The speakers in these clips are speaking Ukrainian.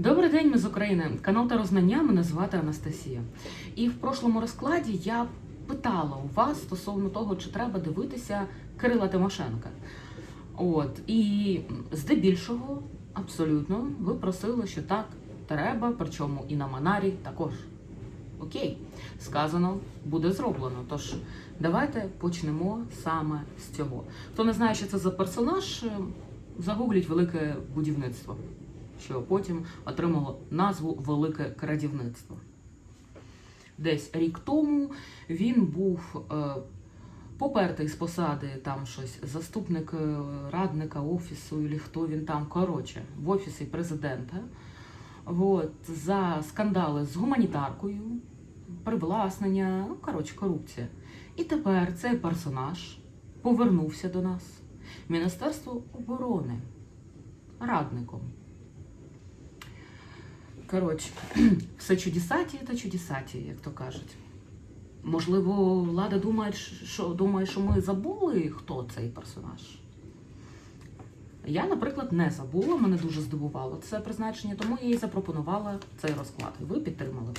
Добрий день, ми з України. Канал та Рознання, мене звати Анастасія. І в прошлому розкладі я питала у вас стосовно того, чи треба дивитися Кирила Тимошенка. От, і здебільшого, абсолютно, ви просили, що так, треба, причому і на Манарі також. Окей, сказано, буде зроблено. Тож давайте почнемо саме з цього. Хто не знає, що це за персонаж, е, загугліть велике будівництво, що потім отримало назву Велике крадівництво. Десь рік тому він був е, попертий з посади, там щось, заступник е, радника офісу, і хто він там, коротше, в офісі президента. От, за скандали з гуманітаркою, привласнення, ну, коротше, корупція. І тепер цей персонаж повернувся до нас. Міністерство оборони радником. Коротше, все чудесаті та чудесаті, як то кажуть. Можливо, влада думає, що, думає, що ми забули, хто цей персонаж. Я, наприклад, не забула, мене дуже здивувало це призначення, тому я і запропонувала цей розклад. Ви підтримали.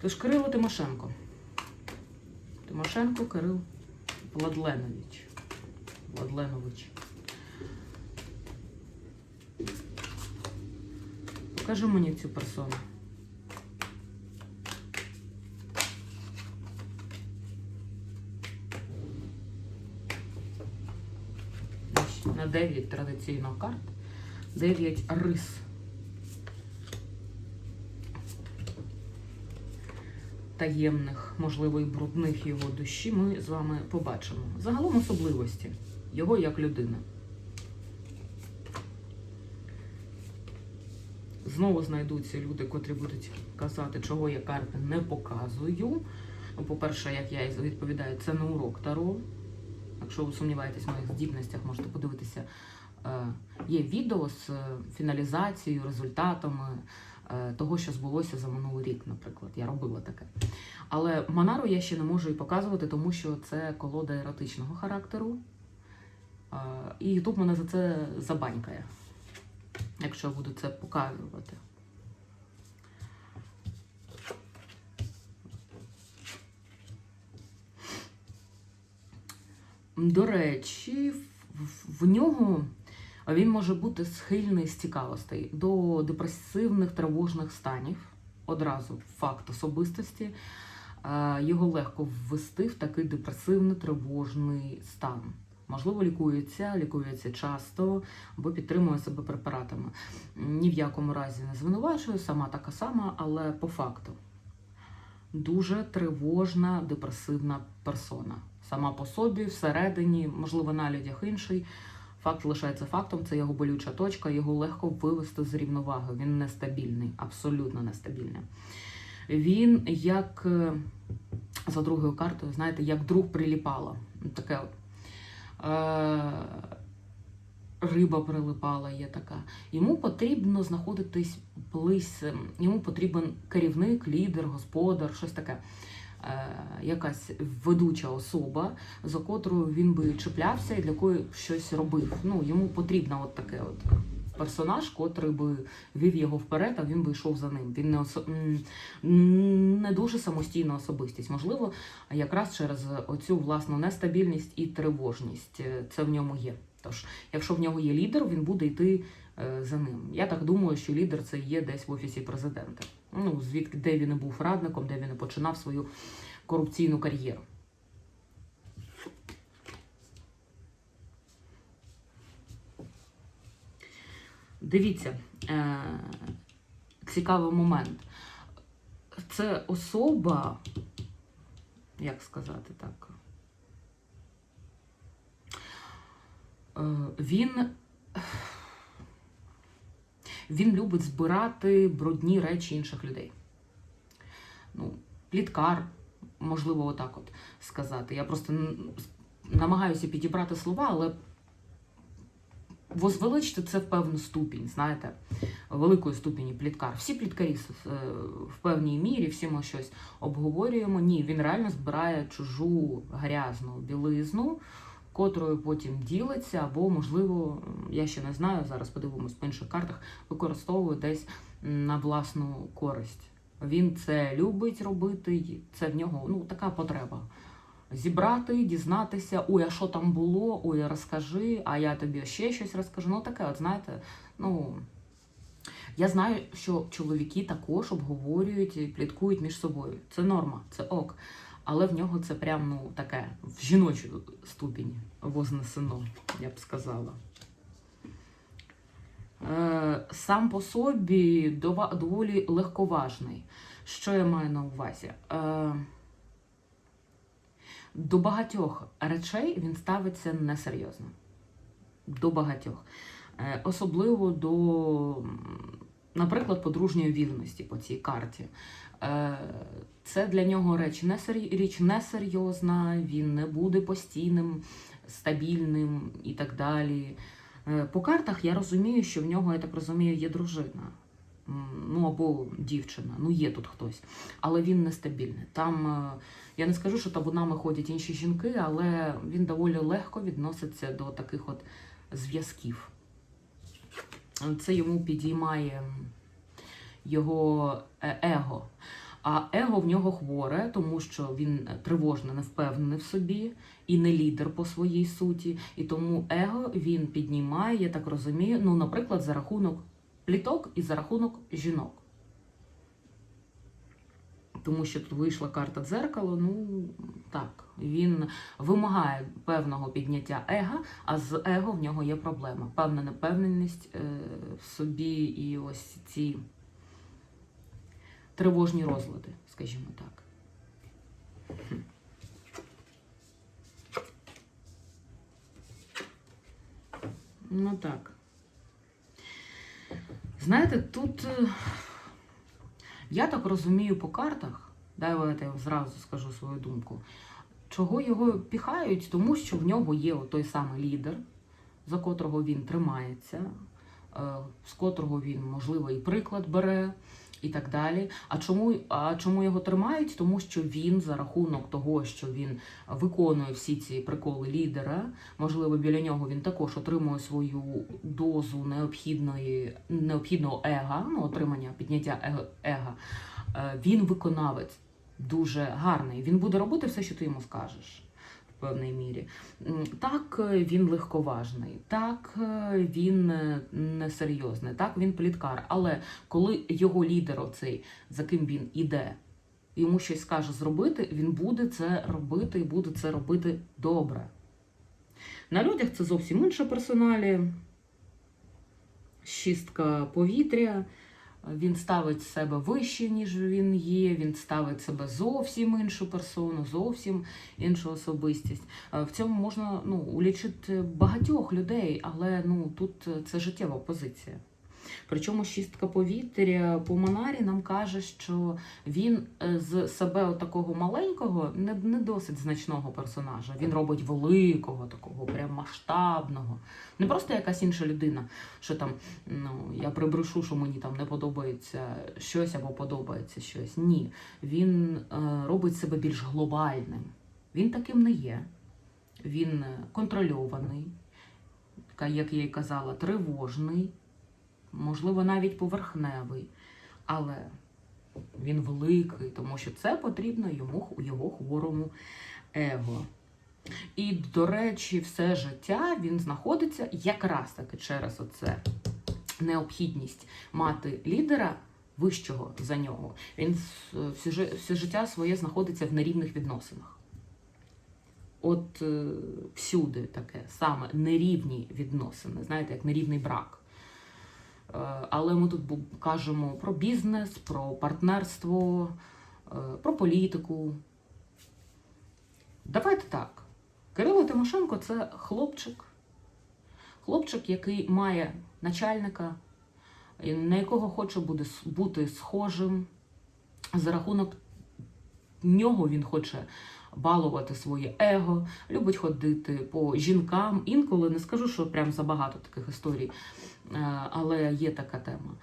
Тож Кирило Тимошенко. Тимошенко Кирил Владленович. Владленович. Покажи мені цю персону. На 9 традиційно карт. 9 рис. Таємних, можливо, і брудних його душі ми з вами побачимо. Загалом особливості його як людини. Знову знайдуться люди, котрі будуть казати, чого я карти не показую. Ну, по-перше, як я відповідаю, це не урок Таро. Якщо ви сумніваєтесь в моїх здібностях, можете подивитися. Е, Є відео з е, фіналізацією, результатами е, того, що збулося за минулий рік, наприклад. Я робила таке. Але Манару я ще не можу і показувати, тому що це колода еротичного характеру. І Ютуб мене за це забанькає, якщо буду це показувати. До речі, в нього він може бути схильний з цікавостей до депресивних тривожних станів. Одразу факт особистості. Е, Його легко ввести в такий депресивний тривожний стан. Можливо, лікується, лікується часто або підтримує себе препаратами. Ні в якому разі не звинувачую, сама така сама, але по факту дуже тривожна, депресивна персона. Сама по собі, всередині, можливо, на людях інший. Факт лишається фактом, це його болюча точка, його легко вивести з рівноваги. Він нестабільний, абсолютно нестабільний. Він як е, за другою картою, знаєте, як друг приліпала. Таке риба прилипала, є така. Йому потрібно знаходитись близько, йому потрібен керівник, лідер, господар, щось таке. Е, якась ведуча особа, за котрою він би чіплявся і для якої щось робив. Ну, йому потрібна от таке от персонаж, котрий би вів його вперед, а він би йшов за ним. Він не, м, не дуже самостійна особистість. Можливо, якраз через оцю власну нестабільність і тривожність е, це в ньому є. Тож, якщо в нього є лідер, він буде йти е, за ним. Я так думаю, що лідер це є десь в офісі президента. Ну, звідки де він і був радником, де він і починав свою корупційну кар'єру. Дивіться, е, цікавий момент. Це особа, як сказати так, е, він, він любить збирати брудні речі інших людей. Ну, пліткар, можливо, отак от сказати. Я просто намагаюся підібрати слова, але возвеличити це в певну ступінь, знаєте, великої ступені пліткар. Всі пліткарі е, в певній мірі, всі ми щось обговорюємо. Ні, він реально збирає чужу грязну білизну, котрою потім ділиться, або, можливо, я ще не знаю, зараз подивимось по інших картах, використовує десь на власну користь. Він це любить робити, це в нього ну, така потреба. Зібрати, дізнатися, ой, а що там було, ой, розкажи, а я тобі ще щось розкажу. Ну, таке, от знаєте, ну. Я знаю, що чоловіки також обговорюють і пліткують між собою. Це норма, це ок. Але в нього це прям ну таке в жіночу ступінь вознесено, я б сказала. Е, сам по собі доволі легковажний. Що я маю на увазі? Е, до багатьох речей він ставиться несерйозно. До багатьох. Е, Особливо до, наприклад, подружньої вірності по цій карті. Е, Це для нього річ несерйозна, він не буде постійним, стабільним і так далі. Е, По картах я розумію, що в нього, я так розумію, є дружина. Ну або дівчина, ну є тут хтось, але він нестабільний. Там е, я не скажу, що табунами ходять інші жінки, але він доволі легко відноситься до таких от зв'язків. Це йому підіймає його е, его. А его в нього хворе, тому що він тривожно не впевнений в собі і не лідер по своїй суті. І тому его він піднімає, я так розумію, ну, наприклад, за рахунок пліток і за рахунок жінок. Тому що тут вийшла карта дзеркало, ну так, він вимагає певного підняття ега, а з его в нього є проблема. Певна непевненість е, в собі і ось ці тривожні розлади, скажімо так. Ну так. Знаєте, тут е, я так розумію по картах, дай я зразу скажу свою думку. Чого його піхають? Тому що в нього є той самий лідер, за котрого він тримається, е, з котрого він, можливо, і приклад бере, і так далі. А чому, а чому його тримають? Тому що він за рахунок того, що він виконує всі ці приколи лідера, можливо, біля нього він також отримує свою дозу необхідної, необхідного ега, ну, отримання підняття ега. Е, Він виконавець дуже гарний. Він буде робити все, що ти йому скажеш. В певній мірі. Так, е, він легковажний, так, е, він е, несерйозний, так, він пліткар. Але коли його лідер, оцей, за ким він іде, йому щось скаже зробити, він буде це робити і буде це робити добре. На людях це зовсім інша персоналі. Шістка повітря. Він ставить себе вище, ніж він є. Він ставить себе зовсім іншу персону, зовсім іншу особистість. Е, В цьому можна ну, улічити багатьох людей, але ну, тут е, це життєва позиція. Причому шістка повітря по Монарі нам каже, що він е, з себе такого маленького, не, не досить значного персонажа. Він робить великого, такого прям масштабного. Не просто якась інша людина, що там ну, я прибрешу, що мені там не подобається щось або подобається щось. Ні. Він е, робить себе більш глобальним. Він таким не є. Він е, контрольований, як я й казала, тривожний, можливо, навіть поверхневий. Але він великий, тому що це потрібно йому його хворому его. І, до речі, все життя він знаходиться якраз таки через оце необхідність мати лідера вищого за нього. Він все, життя своє знаходиться в нерівних відносинах. От е, всюди таке саме нерівні відносини, знаєте, як нерівний брак. Е, Але ми тут кажемо про бізнес, про партнерство, е, про політику. Давайте так. Кирило Тимошенко це хлопчик. Хлопчик, який має начальника, на якого хоче буде бути схожим. За рахунок нього він хоче балувати своє его, любить ходити по жінкам. Інколи не скажу, що прям забагато таких історій, е, але є така тема.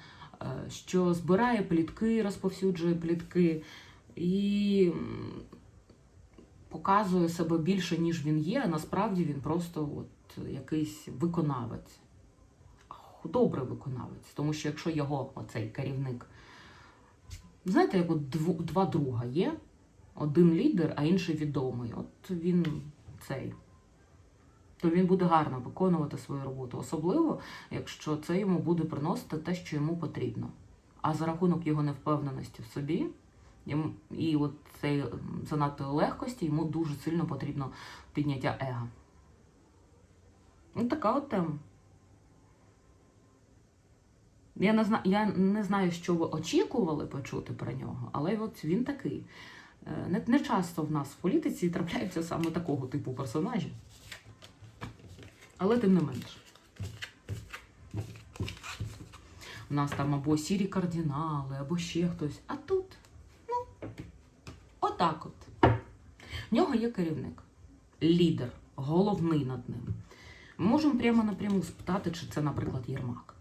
е, Що збирає плітки, розповсюджує плітки. І показує себе більше, ніж він є, а насправді він просто от якийсь виконавець. Добрий виконавець. Тому що якщо його оцей керівник, знаєте, як от два друга є, один лідер, а інший відомий. От він цей. То він буде гарно виконувати свою роботу, особливо, якщо це йому буде приносити те, що йому потрібно. А за рахунок його невпевненості в собі і от м, занадто легкості йому дуже сильно потрібно підняття ега. Ну, така от тема. Я не, зна... я не знаю, що ви очікували почути про нього, але от він такий. Е, Не, не часто в нас в політиці трапляються саме такого типу персонажі. Але тим не менш. У нас там або сірі кардинали, або ще хтось. А тут, ну, отак от. В нього є керівник, лідер, головний над ним. Ми можемо прямо напряму спитати, чи це, наприклад, Єрмак.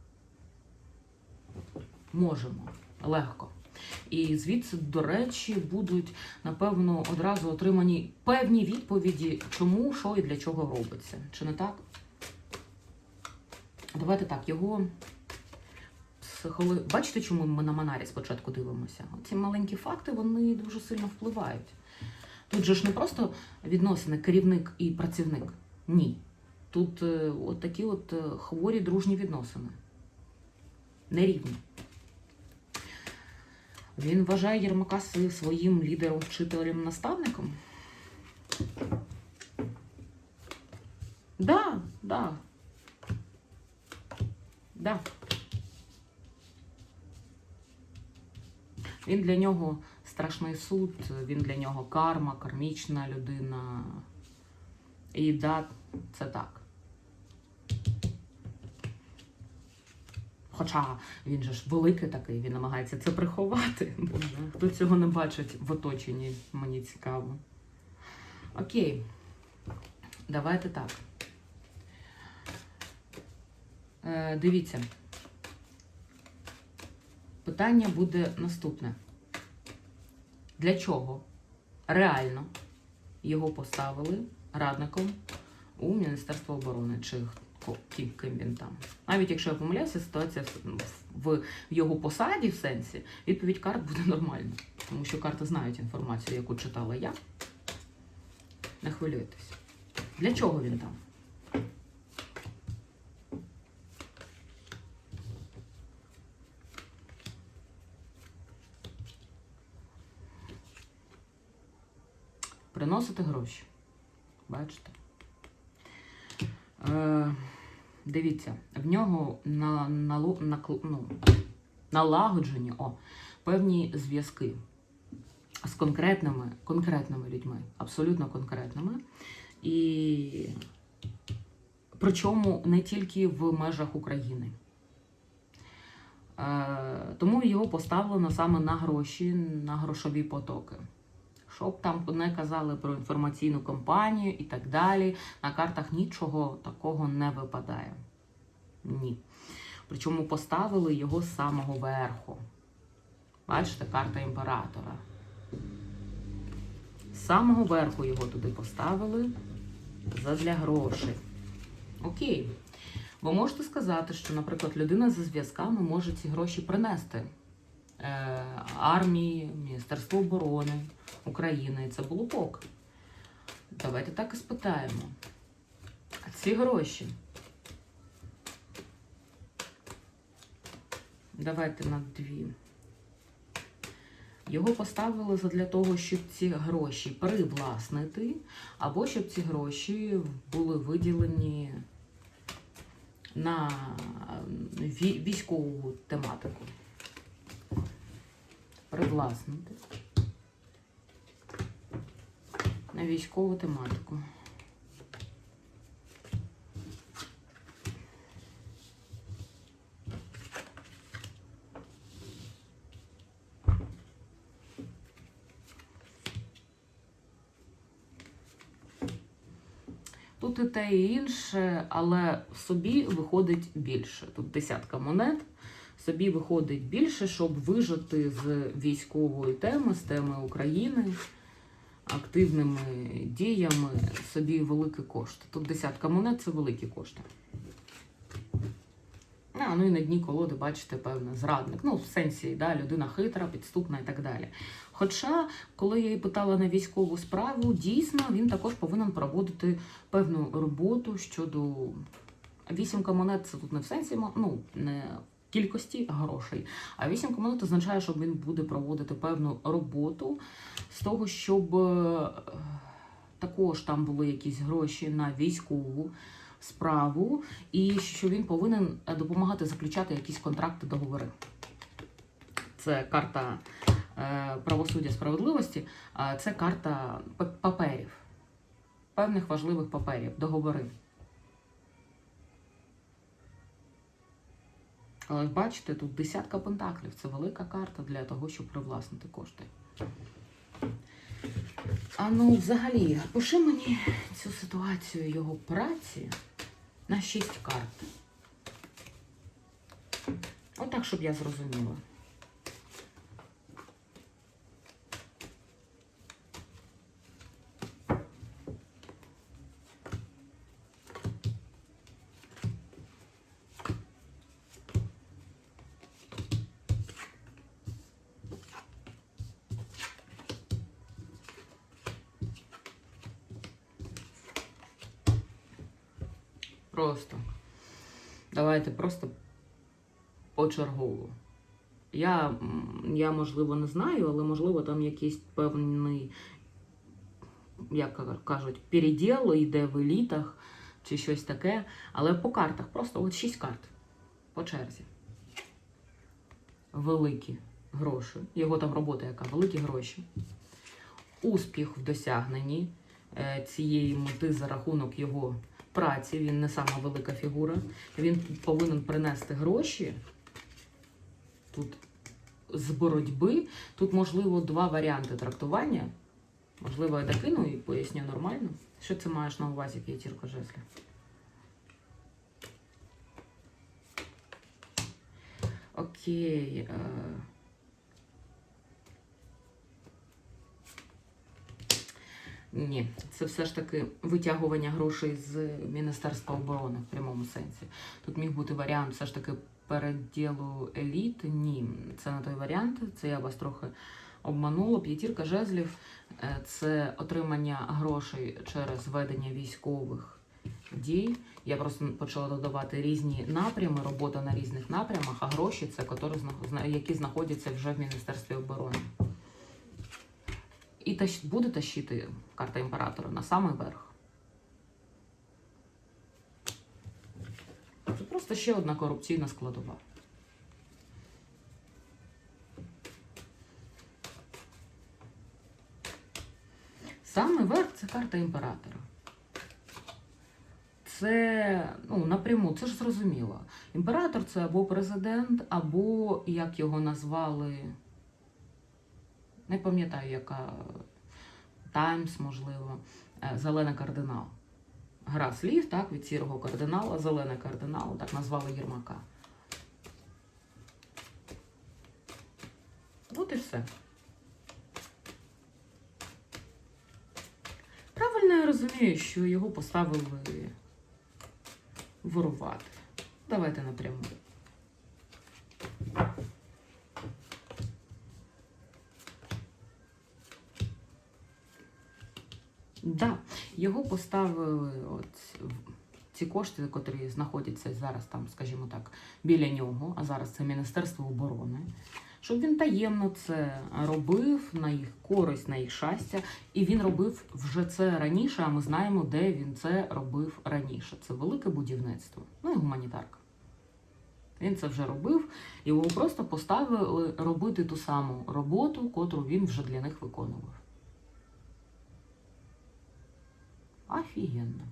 Можемо. Легко. І звідси, до речі, будуть, напевно, одразу отримані певні відповіді, чому, що і для чого робиться. Чи не так? Давайте так, його психолог... Бачите, чому ми на Манарі спочатку дивимося? Ці маленькі факти вони дуже сильно впливають. Тут же ж не просто відносини керівник і працівник. Ні. Тут е, от такі от е, хворі дружні відносини. Нерівні. Він вважає Єрмака своїм лідером, вчителем, наставником. Да, да. Да. Він для нього страшний суд, він для нього карма, кармічна людина. І да, це так. Хоча він же ж великий такий, він намагається це приховати. Хто цього не бачить в оточенні, мені цікаво. Окей, давайте так. Е, дивіться. Питання буде наступне. Для чого реально його поставили радником у Міністерство оборони чи ким, ким він там? Навіть якщо я помиляюся, ситуація в, в, в його посаді в сенсі, відповідь карт буде нормальна. Тому що карти знають інформацію, яку читала я. Не хвилюйтесь. Для чого він там? Приносити гроші. Бачите? Е, дивіться, в нього на, на, на, ну, налагоджені о, певні зв'язки з конкретними, конкретними людьми, абсолютно конкретними. І причому не тільки в межах України. Е, тому його поставлено саме на гроші, на грошові потоки. Щоб там не казали про інформаційну кампанію і так далі. На картах нічого такого не випадає. Ні. Причому поставили його з самого верху. Бачите, карта імператора. З самого верху його туди поставили задля грошей. Окей. Ви можете сказати, що, наприклад, людина за зв'язками може ці гроші принести е, армії, Міністерству оборони України. І це було б ок. Давайте так і спитаємо. А ці гроші. Давайте на дві. Його поставили для того, щоб ці гроші привласнити, або щоб ці гроші були виділені на військову тематику. Привласнити. На військову тематику. Тут і те, і інше, але собі виходить більше. Тут десятка монет. Собі виходить більше, щоб вижити з військової теми, з теми України. Активними діями собі великі кошти. Тут десятка монет це великі кошти. А, ну і на дні колоди, бачите, певне, зрадник. Ну, в сенсі, да, людина хитра, підступна і так далі. Хоча, коли я її питала на військову справу, дійсно він також повинен проводити певну роботу щодо вісімка монет це тут не в сенсі, ну, не кількості грошей. А вісімка монет означає, що він буде проводити певну роботу з того, щоб е, також там були якісь гроші на військову справу, і що він повинен е, допомагати заключати якісь контракти, договори. Це карта е, правосуддя справедливості, це карта паперів, певних важливих паперів, договори. Але бачите, тут десятка пентаклів. Це велика карта для того, щоб привласнити кошти. А ну, взагалі, пиши мені цю ситуацію його праці на 6 карт. Отак, щоб я зрозуміла. Просто. Давайте просто почергово. Я, я, можливо, не знаю, але можливо там якийсь певний, як кажуть, переділ йде в елітах чи щось таке. Але по картах просто от шість карт по черзі. Великі гроші. Його там робота яка? Великі гроші. Успіх в досягненні е, цієї мети за рахунок його праці. Він не сама велика фігура. Він повинен принести гроші. Тут з боротьби. Тут, можливо, два варіанти трактування. Можливо, я докину і поясню нормально. Що це маєш на увазі, п'ятірка жезлів? Окей. Е... Ні, це все ж таки витягування грошей з Міністерства оборони в прямому сенсі. Тут міг бути варіант все ж таки переділу еліт. Ні, це не той варіант. Це я вас трохи обманула. П'ятірка жезлів е, це отримання грошей через ведення військових дій. Я просто почала додавати різні напрями, робота на різних напрямах, а гроші це які знаходяться вже в Міністерстві оборони. І тащ... буде тащити карта імператора на самий верх. Це просто ще одна корупційна складова. Самий верх це карта імператора. Це ну, напряму, це ж зрозуміло. Імператор це або президент, або як його назвали. Не пам'ятаю, яка Таймс, можливо, е, Зелений кардинал. Гра слів, так, від сірого кардинала, зелений кардинал, так назвали Єрмака. От і все. Правильно я розумію, що його поставили ворувати. Давайте напряму. Да, його поставили от ці кошти, котрі знаходяться зараз там, скажімо так, біля нього, а зараз це Міністерство оборони, щоб він таємно це робив на їх користь, на їх щастя, і він робив вже це раніше, а ми знаємо, де він це робив раніше. Це велике будівництво, ну і гуманітарка. Він це вже робив, його просто поставили робити ту саму роботу, котру він вже для них виконував. Офігенно.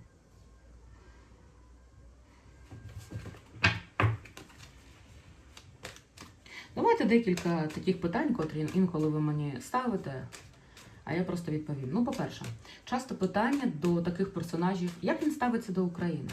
Давайте декілька таких питань, котрі інколи ви мені ставите, а я просто відповім. Ну, по-перше, часто питання до таких персонажів, як він ставиться до України?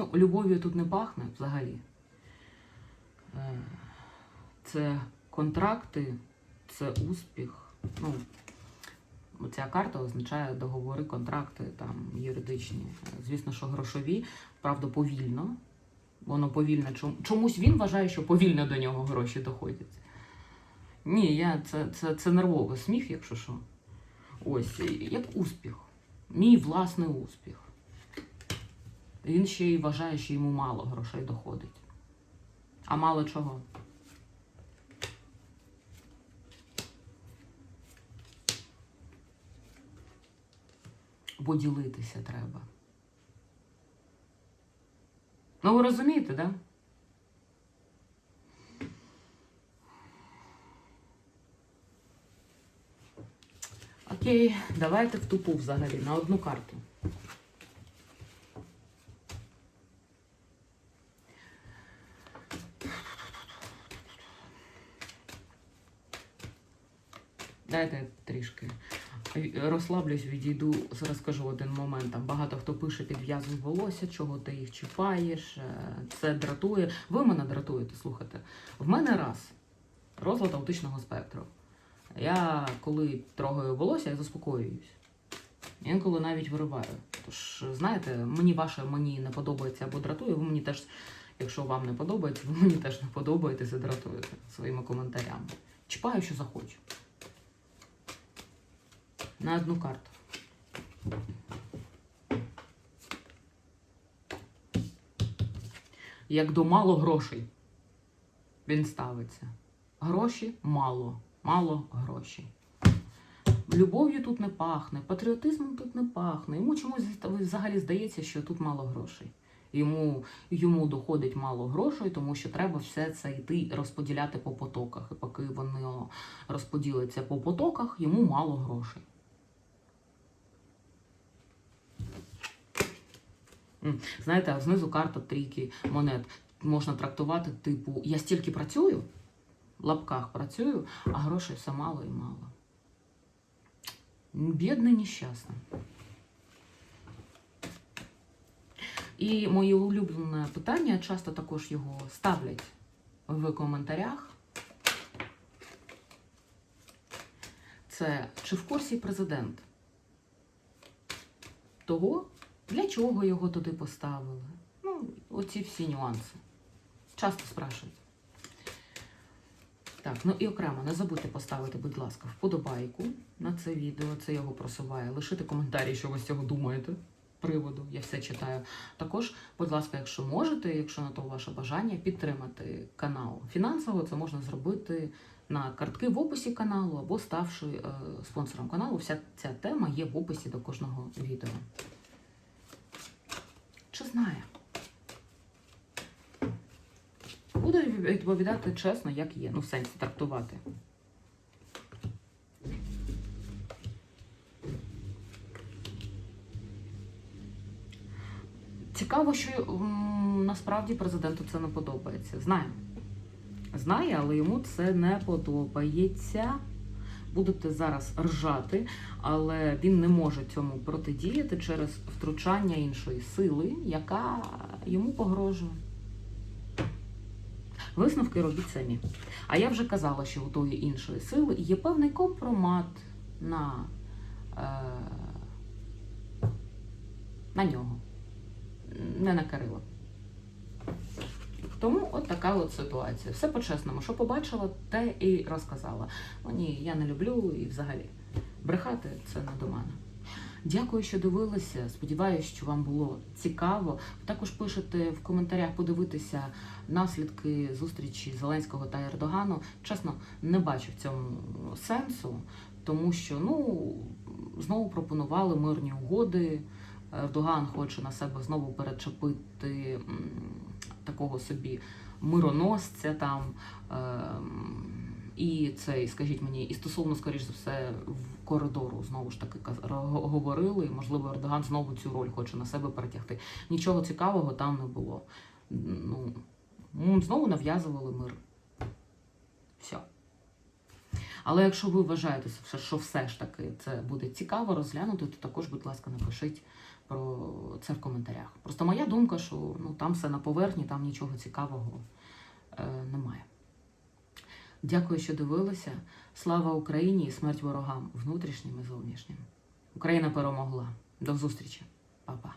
Ну, любов'ю тут не пахне взагалі. Е, Це контракти, це успіх. Ну, ця карта означає договори, контракти там юридичні. Звісно, що грошові, правда, повільно. Воно повільно. Чомусь він вважає, що повільно до нього гроші доходять. Ні, я, це, це, це нервовий сміх, якщо що. Ось, як успіх. Мій власний успіх. Він ще й вважає, що йому мало грошей доходить. А мало чого? Бо ділитися треба. Ну, ви розумієте, да? Окей, давайте в тупу взагалі на одну карту. Дайте трішки розслаблюсь, відійду, розкажу один момент. Там багато хто пише підв'язуй волосся, чого ти їх чіпаєш, е, це дратує. Ви мене дратуєте, слухайте. В мене раз розлад аутичного спектру. Я коли трогаю волосся, я заспокоююсь. Інколи навіть вириваю. Тож, знаєте, мені ваше мені не подобається або дратує, ви мені теж, якщо вам не подобається, ви мені теж не подобаєтеся, дратуєте своїми коментарями. Чіпаю, що захочу. На одну карту. Як до мало грошей він ставиться. Гроші мало, мало грошей. Любов'ю тут не пахне, патріотизмом тут не пахне. Йому чомусь взагалі здається, що тут мало грошей. Йому, йому доходить мало грошей, тому що треба все це йти розподіляти по потоках. І поки вони розподіляться по потоках, йому мало грошей. Знаєте, знизу карта трійки монет. Можна трактувати, типу, я стільки працюю, в лапках працюю, а грошей все мало і мало. Бідний нещасний. І моє улюблене питання, часто також його ставлять в коментарях. Це чи в курсі президент того, для чого його туди поставили? Ну, оці всі нюанси. Часто спрашують. Так, ну і окремо, не забудьте поставити, будь ласка, вподобайку на це відео, це його просуває. Лишити коментарі, що ви з цього думаєте. Приводу, я все читаю. Також, будь ласка, якщо можете, якщо на то ваше бажання, підтримати канал фінансово, це можна зробити на картки в описі каналу або ставши е, спонсором каналу. Вся ця тема є в описі до кожного відео. Чи знає? Буду відповідати чесно, як є. Ну, в сенсі трактувати. Цікаво, що насправді президенту це не подобається. Знає. Знає, але йому це не подобається. Будете зараз ржати, але він не може цьому протидіяти через втручання іншої сили, яка йому погрожує. Висновки робіть самі. А я вже казала, що у тої іншої сили є певний компромат на, е, на нього, не на Кирила. Тому от така от ситуація. Все по-чесному, що побачила, те і розказала. Ну ні, я не люблю і взагалі брехати це не до мене. Дякую, що дивилися. Сподіваюся, що вам було цікаво. Також пишете в коментарях подивитися наслідки зустрічі Зеленського та Ердогану. Чесно, не бачу в цьому сенсу, тому що ну знову пропонували мирні угоди. Ердоган хоче на себе знову перечепити такого собі мироносця там. ем, І цей, скажіть мені, і стосовно, скоріш за все, в коридору знову ж таки говорили, і, можливо, Ердоган знову цю роль хоче на себе перетягти. Нічого цікавого там не було. Ну, знову нав'язували мир. Все. Але якщо ви вважаєте, що все ж таки це буде цікаво розглянути, то також, будь ласка, напишіть про це в коментарях. Просто моя думка, що ну, там все на поверхні, там нічого цікавого е, немає. Дякую, що дивилися. Слава Україні і смерть ворогам внутрішнім і зовнішнім. Україна перемогла. До зустрічі, Па-па.